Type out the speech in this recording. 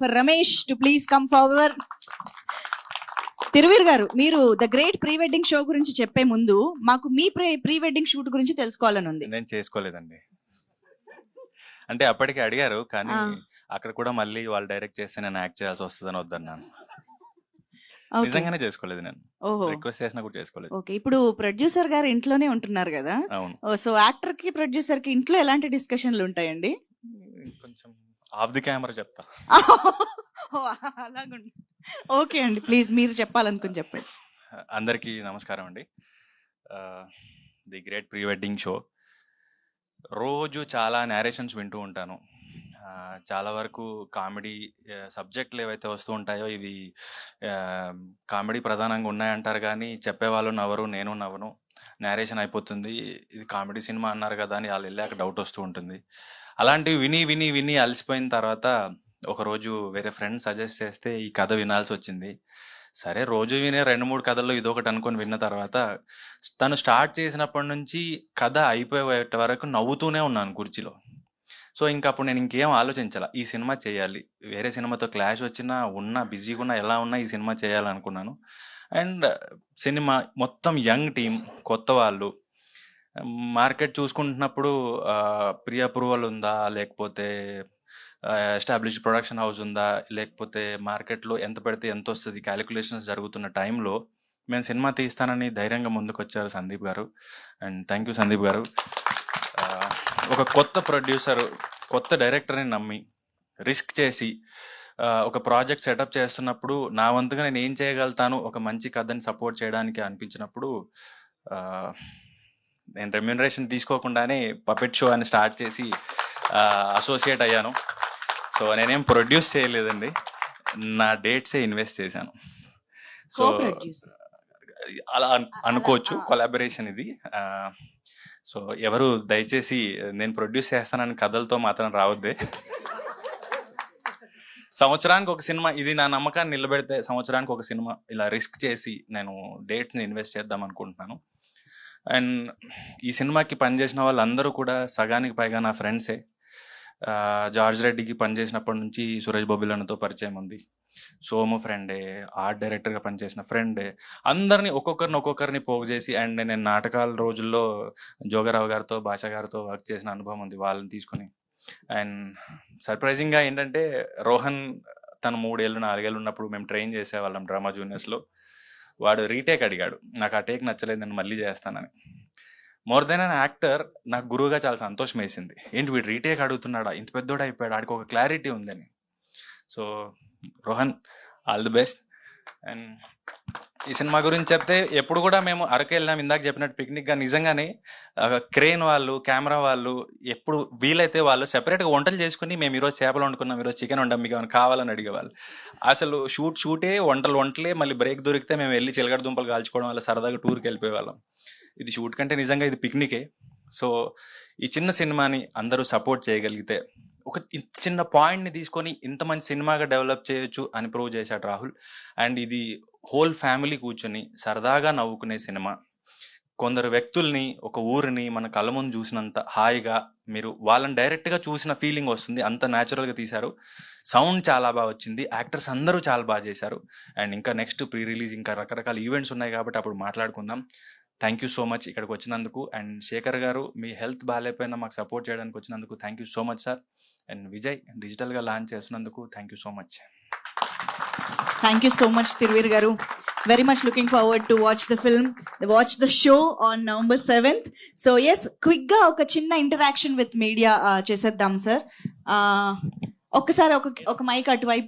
For Ramesh too please come forward Thiruveer garu మీరు the great pre wedding show గురించి చెప్పే ముందు మాకు మీ ప్రీ వెడ్డింగ్ షూట్ గురించి తెలుసుకోవాలని ఉంది నేను చేసుకోలేదండి. అంటే అప్పటికి అడిగారు కానీ. అక్కడ కూడా మళ్ళీ వాళ్ళు డైరెక్ట్ చేస్తే నేను యాక్ట్ చేయాల్సి వస్తుందని వద్దన్నాను. నిజంగానే చేసుకోలేదు నేను. ఓహో. రిక్వెస్ట్ చేసినా కూడా చేసుకోలేదు. ఓకే ఇప్పుడు ప్రొడ్యూసర్ గారు ఇంట్లోనే ఉంటున్నారు కదా? సో యాక్టర్కి ప్రొడ్యూసర్కి ఇంట్లో ఎలాంటి డిస్కషన్లు ఉంటాయండి? కొంచెం ఆఫ్ ది కెమెరా చెప్తా. అలాగుండి. ఓకే అండి ప్లీజ్ మీరు చెప్పాలనుకుని చెప్పండి. అందరికీ నమస్కారం అండి. The great pre wedding show. రోజు చాలా నేరేషన్స్ వింటూ ఉంటాను. చాలా వరకు కామెడీ సబ్జెక్టులు ఏవైతే వస్తూ ఉంటాయో ఇవి కామెడీ ప్రధానంగా ఉన్నాయంటారు కానీ చెప్పేవాళ్ళు నవ్వరు నేను నవ్వను. నేరేషన్ అయిపోతుంది. ఇది కామెడీ సినిమా అన్నారు కదా అని వాళ్ళు వెళ్ళాక డౌట్ వస్తూ ఉంటుంది. అలాంటివి విని విని విని అలసిపోయిన తర్వాత ఒకరోజు వేరే ఫ్రెండ్ సజెస్ట్ చేస్తే ఈ కథ వినాల్సి వచ్చింది. సరే రోజు వినే రెండు మూడు కథల్లో ఇదొకటి అనుకొని విన్న తర్వాత తను స్టార్ట్ చేసినప్పటి నుంచి కథ అయిపోయే వరకు నవ్వుతూనే ఉన్నాను కుర్చీలో. సో ఇంకా అప్పుడు నేను ఇంకేం ఆలోచించాల. ఈ సినిమా చేయాలి. వేరే సినిమాతో క్లాష్ వచ్చినా ఉన్నా బిజీగా ఉన్నా ఎలా ఉన్నా ఈ సినిమా చేయాలనుకున్నాను. అండ్ సినిమా మొత్తం యంగ్ టీం కొత్త వాళ్ళు మార్కెట్ చూసుకుంటున్నప్పుడు ప్రీ అప్రూవల్ ఉందా? లేకపోతే ఎస్టాబ్లిష్ ప్రొడక్షన్ హౌస్ ఉందా? లేకపోతే మార్కెట్లో ఎంత పెడితే ఎంత వస్తుంది? క్యాలిక్యులేషన్స్ జరుగుతున్న టైంలో మేము సినిమా తీస్తానని ధైర్యంగా ముందుకు వచ్చారు సందీప్ గారు. అండ్ థ్యాంక్ యూ సందీప్ గారు. ఒక కొత్త ప్రొడ్యూసర్ కొత్త డైరెక్టర్ని నమ్మి రిస్క్ చేసి ఒక ప్రాజెక్ట్ సెటప్ చేస్తున్నప్పుడు నా వంతుగా నేను ఏం చేయగలుగుతాను ఒక మంచి కథని సపోర్ట్ చేయడానికి అనిపించినప్పుడు నేను రెమ్యూనరేషన్ తీసుకోకుండానే పపెట్ షో అని స్టార్ట్ చేసి అసోసియేట్ అయ్యాను. సో నేనేం ప్రొడ్యూస్ చేయలేదండి. నా డేట్సే ఇన్వెస్ట్ చేశాను. సో అలా అను- అనుకోవచ్చు. కొలాబరేషన్ ఇది. సో ఎవరు దయచేసి నేను ప్రొడ్యూస్ చేస్తానని కథలతో మాత్రం రావద్దే. సంవత్సరానికి ఒక సినిమా ఇది నా నమ్మకాన్ని నిలబెడితే సంవత్సరానికి ఒక సినిమా ఇలా రిస్క్ చేసి నేను డేట్ని ఇన్వెస్ట్ చేద్దాం అనుకుంటున్నాను. అండ్ ఈ సినిమాకి పనిచేసిన వాళ్ళందరూ కూడా సగానికి పైగా నా ఫ్రెండ్సే. జార్జ్ రెడ్డికి పనిచేసినప్పటి నుంచి సురేష్ బొబిలన్నతో పరిచయం ఉంది. సోము ఫ్రెండే ఆర్ట్ డైరెక్టర్గా పనిచేసిన ఫ్రెండే అందరిని ఒక్కొక్కరిని ఒక్కొక్కరిని పోగు చేసి అండ్ నేను నాటకాల రోజుల్లో జోగరావు గారితో భాష గారితో వర్క్ చేసిన అనుభవం ఉంది వాళ్ళని తీసుకుని. అండ్ సర్ప్రైజింగ్గా ఏంటంటే రోహన్ తను మూడేళ్ళు నాలుగేళ్ళు ఉన్నప్పుడు మేము ట్రైన్ చేసేవాళ్ళం డ్రామా జూనియర్స్లో. వాడు రీటేక్ అడిగాడు నాకు ఆ టేక్ నచ్చలేదు నేను మళ్ళీ చేస్తానని. మోర్ దెన్ అన్ యాక్టర్ నాకు గురువుగా చాలా సంతోషం వేసింది ఏంటి వీడు రీటేక్ అడుగుతున్నాడా? ఇంత పెద్దోడు అయిపోయాడు ఆడికి ఒక క్లారిటీ ఉందని. So Rohan all the best and ఈ సినిమా గురించి చెప్తే ఎప్పుడు కూడా మేము అరకు వెళ్ళాం ఇందాక చెప్పినట్టు పిక్నిక్గా నిజంగానే క్రేన్ వాళ్ళు కెమెరా వాళ్ళు ఎప్పుడు వీలైతే వాళ్ళు సెపరేట్గా వంటలు చేసుకుని మేము ఈరోజు చేపలు వండుకున్నాం ఈరోజు చికెన్ వండాం మీకు ఏమైనా కావాలని అడిగేవాళ్ళు. అసలు షూట్ షూటే వంటలు వంటలే మళ్ళీ బ్రేక్ దొరికితే మేము వెళ్ళి చిలకడ దుంపలు కాల్చుకోవడం వల్ల సరదాగా టూర్కి వెళ్ళిపోయేవాళ్ళం. ఇది షూట్ కంటే నిజంగా ఇది పిక్నికే సో ఈ చిన్న సినిమాని అందరూ సపోర్ట్ చేయగలిగితే ఒక ఇంత చిన్న పాయింట్ని తీసుకొని ఇంత మంచి సినిమాగా డెవలప్ చేయొచ్చు అని ప్రూవ్ చేశాడు రాహుల్. అండ్ ఇది హోల్ ఫ్యామిలీ కూర్చొని సరదాగా నవ్వుకునే సినిమా. కొందరు వ్యక్తుల్ని ఒక ఊరిని మన కళ్ళ ముందు చూసినంత హాయిగా మీరు వాళ్ళని డైరెక్ట్గా చూసిన ఫీలింగ్ వస్తుంది. అంత న్యాచురల్గా తీశారు. సౌండ్ చాలా బాగా వచ్చింది. యాక్టర్స్ అందరూ చాలా బాగా చేశారు. అండ్ ఇంకా నెక్స్ట్ ప్రీ రిలీజ్ ఇంకా రకరకాల ఈవెంట్స్ ఉన్నాయి కాబట్టి అప్పుడు మాట్లాడుకుందాం. థ్యాంక్ యూ సో మచ్ ఇక్కడికి వచ్చినందుకు. అండ్ శేఖర్ గారు మీ హెల్త్ బాగాలేకపోయినా మాకు సపోర్ట్ చేయడానికి వచ్చినందుకు thank you so much sir. And Vijay డిజిటల్గా లాంచ్ చేస్తున్నందుకు thank you so much. Thank you so much Thiruveer garu. Very much looking forward to watch the film watch the show on November seventh so yes క్విక్గా ఒక చిన్న interaction with media చేసేద్దాం sir ఒక్కసారి ఒక ఒక mic అటువైపు.